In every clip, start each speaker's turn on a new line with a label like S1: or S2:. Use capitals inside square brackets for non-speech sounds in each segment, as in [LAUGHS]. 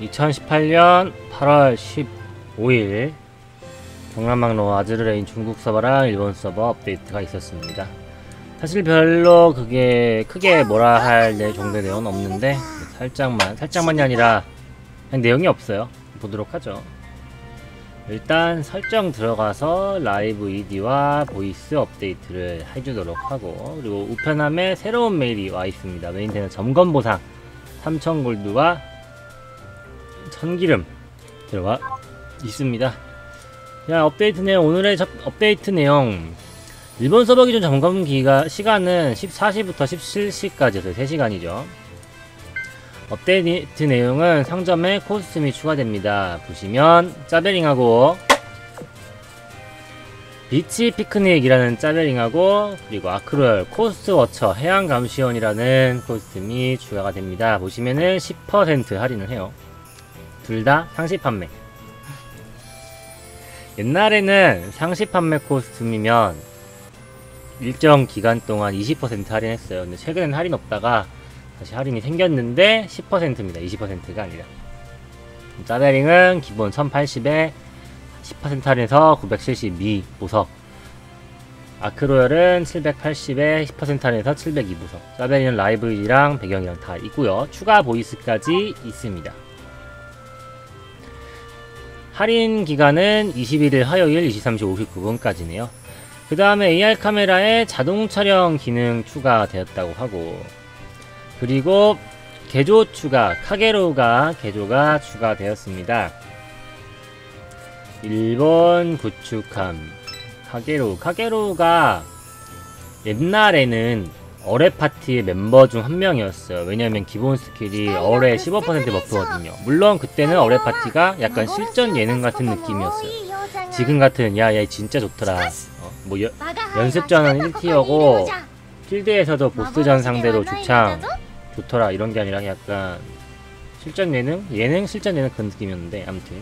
S1: 2018년 8월 15일 동남망로 아즈르레인 중국 서버랑 일본 서버 업데이트가 있었습니다. 사실 별로 그게 크게 뭐라 할 내 정도의 내용은 없는데 살짝만 살짝만이 아니라 내용이 없어요. 보도록 하죠. 일단 설정 들어가서 라이브 ED와 보이스 업데이트를 해주도록 하고 그리고 우편함에 새로운 메일이 와 있습니다. 메인테너 점검 보상 3000골드와 천기름 들어가 있습니다. 자 업데이트 내용 오늘의 접, 업데이트 내용 일본 서버 기준 점검 기가 시간은 14시부터 17시까지여서 3시간이죠. 업데이트 내용은 상점에 코스튬이 추가됩니다. 보시면 짜베링하고 비치 피크닉이라는 짜베링하고 그리고 아크로열 코스트 워처 해양 감시원이라는 코스튬이 추가가 됩니다. 보시면은 10% 할인을 해요. 둘 다 상시 판매. 옛날에는 상시 판매 코스튬이면 일정 기간 동안 20% 할인했어요. 근데 최근엔 할인 없다가 다시 할인이 생겼는데 10%입니다. 20%가 아니라. 짜베링은 기본 1080에 10% 할인해서 972 보석. 아크로열은 780에 10% 할인해서 702 보석. 짜베링은 라이브이랑 배경이랑 다 있고요. 추가 보이스까지 있습니다. 할인 기간은 21일 화요일 23시 59분까지네요. 그 다음에 AR 카메라에 자동 촬영 기능 추가되었다고 하고 그리고 개조 추가, 카게로우가 개조가 추가되었습니다. 일본 구축함 카게로우 카게로우가 옛날에는 어뢰 파티 멤버 중 한 명이었어요. 왜냐면 기본 스킬이 어뢰 15% 버프거든요. 물론 그때는 어뢰 파티가 약간 실전 예능 같은 느낌이었어요. 지금 같은 야야 진짜 좋더라. 어, 뭐 여, 연습전은 1티어고 필드에서도 보스전 상대로 주창 좋더라 이런 게 아니라 약간 실전 예능? 예능 실전 예능 그런 느낌이었는데 아무튼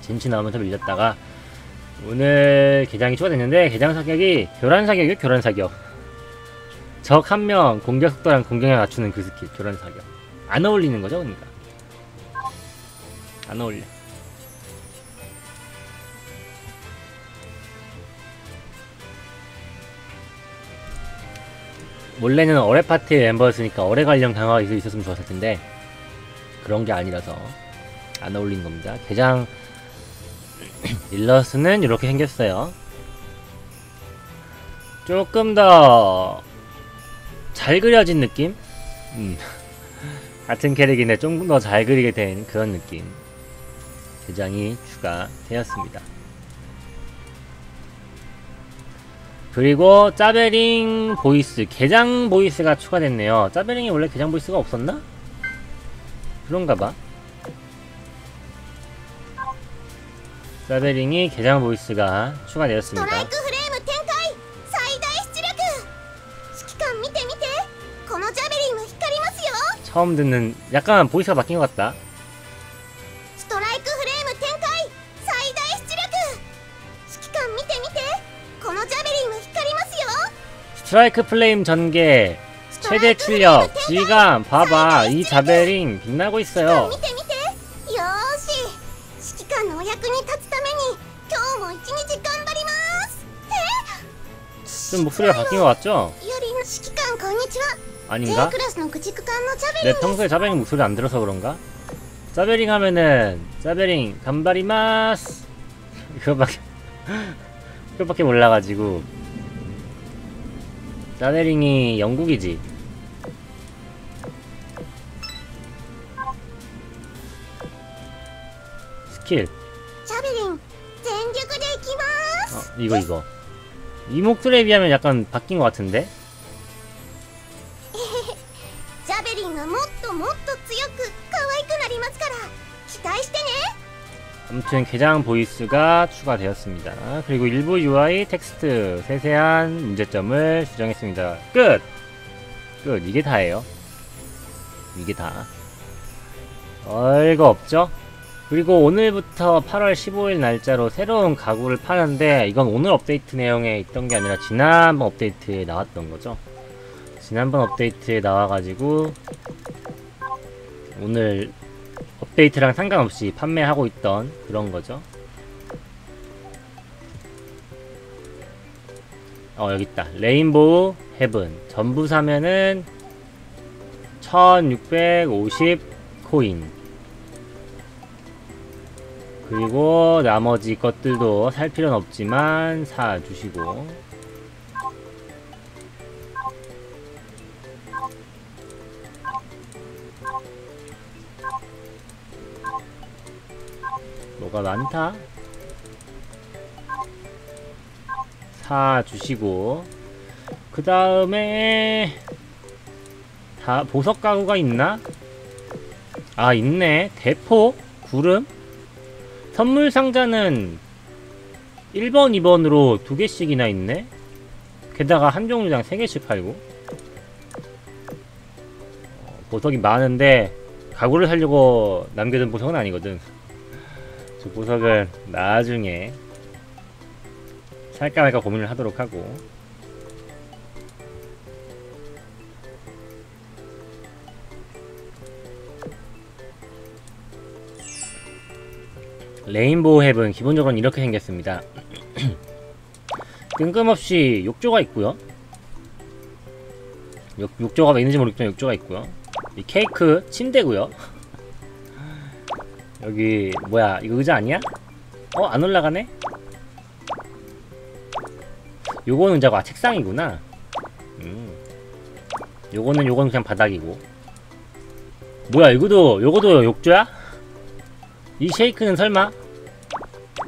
S1: 진치 나오면서 밀렸다가 오늘 개장이 추가됐는데 개장 사격이 교란 사격이요 교란 사격 적 한 명 공격 속도랑 공격력 낮추는 그 스킬 교란 사격 안 어울리는 거죠 그러니까 안 어울려 원래는 어뢰 파티 멤버였으니까 어뢰 관련 강화가 있- 있었으면 좋았을 텐데 그런 게 아니라서 안 어울리는 겁니다. 개장 [CLEARS THROAT] 일러스는 이렇게 생겼어요. 조금 더 잘 그려진 느낌? 음. [LAUGHS] 같은 캐릭인데 조금 더잘 그리게 된 그런 느낌. 개장이 추가되었습니다. 그리고 짜베링 보이스, 개장 보이스가 추가됐네요. 짜베링이 원래 개장 보이스가 없었나? 그런가봐. 짜베링이 개장 보이스가 추가되었습니다. 처음 듣는 약간 보이스가 바뀐 것 같다.
S2: ストライクフレーム展開最大出力指揮官見て見てこのジャベリンは光りますよ
S1: 스트라이크 플레임 전개 최대 출력 지감 봐봐 이 자베링 빛나고
S2: 指揮官
S1: 있어요.
S2: 見て見てよーし指揮官のお役に立つために今日も一日頑張りますえ
S1: 좀 목소리가 바뀐 것 같죠? 아닌가? 내 평소에 자베링 목소리 안 들어서 그런가? 자베링 하면은 자베링 간바리마스. [LAUGHS] 그거밖에 그거밖에 몰라가지고. 자베링이 영국이지. 스킬.
S2: 자베링 전격으로 이기마스.
S1: 어, 이거 이거. 이 목소리에 비하면 약간 바뀐 것 같은데? 아무튼 개장 보이스가 추가되었습니다. 그리고 일부 UI 텍스트 세세한 문제점을 수정했습니다. 끝! 끝. 이게 다예요. 이게 다. 별거 없죠? 그리고 오늘부터 8월 15일 날짜로 새로운 가구를 파는데 이건 오늘 업데이트 내용에 있던 게 아니라 지난번 업데이트에 나왔던 거죠. 지난번 업데이트에 나와가지고 오늘 업데이트랑 상관없이 판매하고 있던 그런 거죠. 어 여기 있다. 레인보우 헤븐 전부 사면은 1650 코인. 그리고 나머지 것들도 살 필요는 없지만 사 주시고 뭐가 많다? 사 주시고. 그 다음에 다 보석 가구가 있나? 아 있네. 대포 구름. 선물 상자는 1번 2번으로 두 개씩이나 있네. 게다가 한 종류당 세 개씩 팔고. 어, 보석이 많은데 가구를 살려고 남겨둔 보석은 아니거든 저 보석은 나중에 살까 말까 고민을 하도록 하고. 레인보우 햅은 기본적으로 이렇게 생겼습니다. [CLEARS THROAT] 뜬금없이 욕조가 있고요. 욕, 욕조가 왜 있는지 모르겠지만 욕조가 있고요. 이 케이크 침대고요 [LAUGHS] 여기 뭐야 이거 의자 아니야? 어? 안 올라가네? 요거는 의자고 아 책상이구나 음. 요거는 요거는 그냥 바닥이고 뭐야 이거도 요거도 욕조야? 이 쉐이크는 설마?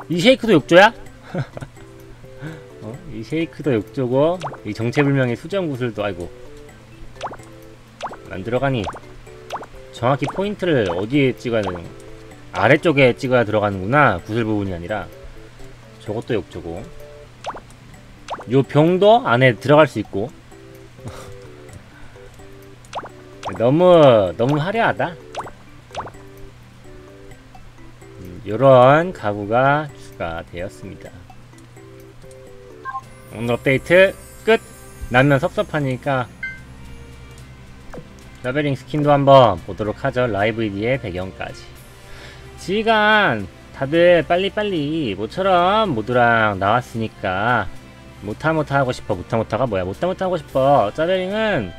S1: 이 쉐이크도 욕조야? [LAUGHS] 어? 이 쉐이크도 욕조고 이 정체불명의 수정 구슬도 아이고 안 들어가니 정확히 포인트를 어디에 찍어야 되는 아래쪽에 찍어야 들어가는구나. 구슬 부분이 아니라. 저것도 욕조고. 요 병도 안에 들어갈 수 있고. [LAUGHS] 너무 너무 화려하다. 음, 요런 가구가 추가되었습니다. 오늘 업데이트 끝! 나면 섭섭하니까. 라베링 스킨도 한번 보도록 하죠. 라이브 ED의 배경까지 시간 다들 빨리빨리 모처럼 모두랑 나왔으니까 못하못하 하고 싶어 못하못하가 뭐야 못하못하 하고 싶어 짜베링은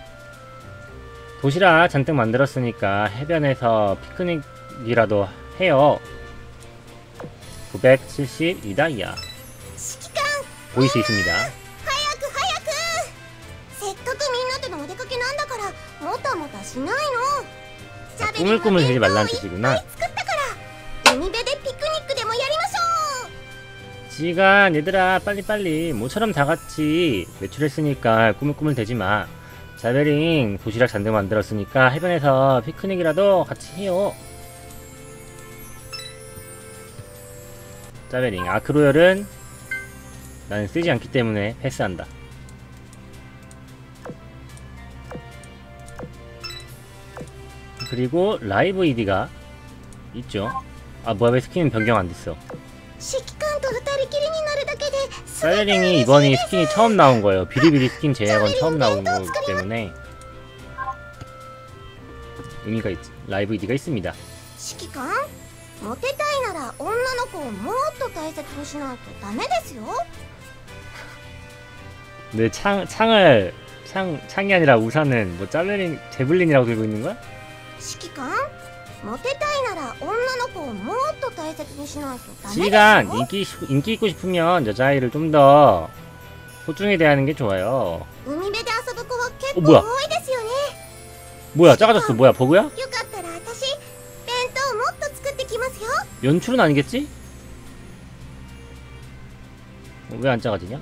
S1: 도시락 잔뜩 만들었으니까 해변에서 피크닉이라도 해요 972다이아
S2: 指揮官
S1: 보일 수 있습니다
S2: 早く早くせっかくみんなでのお出かけなんだからもたもたしないのシャベル
S1: 꾸물꾸물 되지
S2: 弁当
S1: 말라는
S2: いっ
S1: 뜻이구나
S2: う
S1: 시간 얘들아 빨리빨리 모처럼 다같이 외출했으니까 꾸물꾸물 대지마. 자베링 도시락 잔뜩 만들었으니까 해변에서 피크닉이라도 같이 해요. 자베링 아크로열은 나는 쓰지 않기 때문에 패스한다. 그리고 라이브 ED가 있죠? 아 뭐야 왜 스킨은 변경 안 됐어
S2: で
S1: 사이링이 이번이 스킨이 처음 나온 거예요. 비리비리 스킨 제약은 처음 나온 거기 때문에 의미가 있, 라이브 이디가 있습니다.
S2: 指揮官モテたいなら女の子をもっと大切にしないとダメですよ
S1: 근데 창 창을 창 창이 아니라 우산은 뭐 짜르린 제블린이라고 들고 있는 거야?
S2: 指揮官 モテたいなら女の子をもっと大切にしないとダメです
S1: 시간
S2: よ
S1: 인기 싶- 인기 있고 싶으면 여자아이를 좀 더 소중히 대하는 게 좋아요.
S2: 海辺で遊ぶ子は結構
S1: お뭐야
S2: 多いですよね
S1: 뭐야 작아졌어 뭐야 버그야?
S2: よかったら私弁当もっと作ってきますよ
S1: 연출은 아니겠지? 왜 안 작아지냐?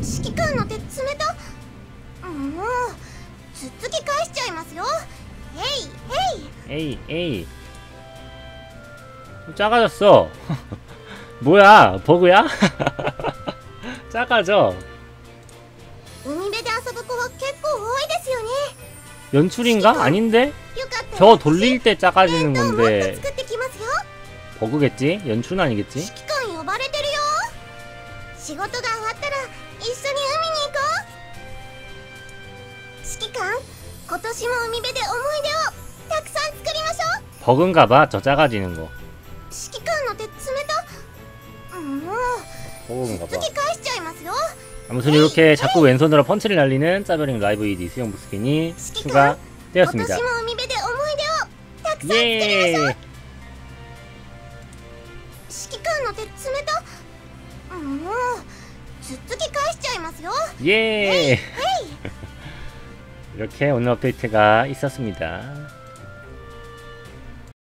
S2: 指揮官の手冷たもう つっつき返しちゃいますよへいへい
S1: 에이 에이 작아졌어 뭐야 버그야? 작아져
S2: 海辺で遊ぶ子は結構多いですよね
S1: 연출인가? 아닌데?
S2: よかったら
S1: 저 돌릴 때 작아지는
S2: 弁当もっと
S1: 건데
S2: 作ってきますよ
S1: 버그겠지? 연출은 아니겠지?
S2: 指揮官呼ばれてるよ仕事が終わったら一緒に海に行こう 指揮官 今年も海辺で思い出をたくさん作りましょう
S1: 버그인가봐 저 작아지는 거
S2: 指揮官の手冷たもう
S1: 버그인가봐
S2: 次返しちゃいますよ
S1: 아무튼 이렇게 자꾸 왼손으로 펀치를 날리는 짜베링 라이브 ED 수영부 스킨이
S2: 今
S1: 추가되었습니다
S2: 年も海辺で思い出をたくさん作りましょう
S1: 예
S2: 指揮官の手冷たもうつっつき返しちゃいますよ
S1: 예 이렇게 오늘 업데이트가 있었습니다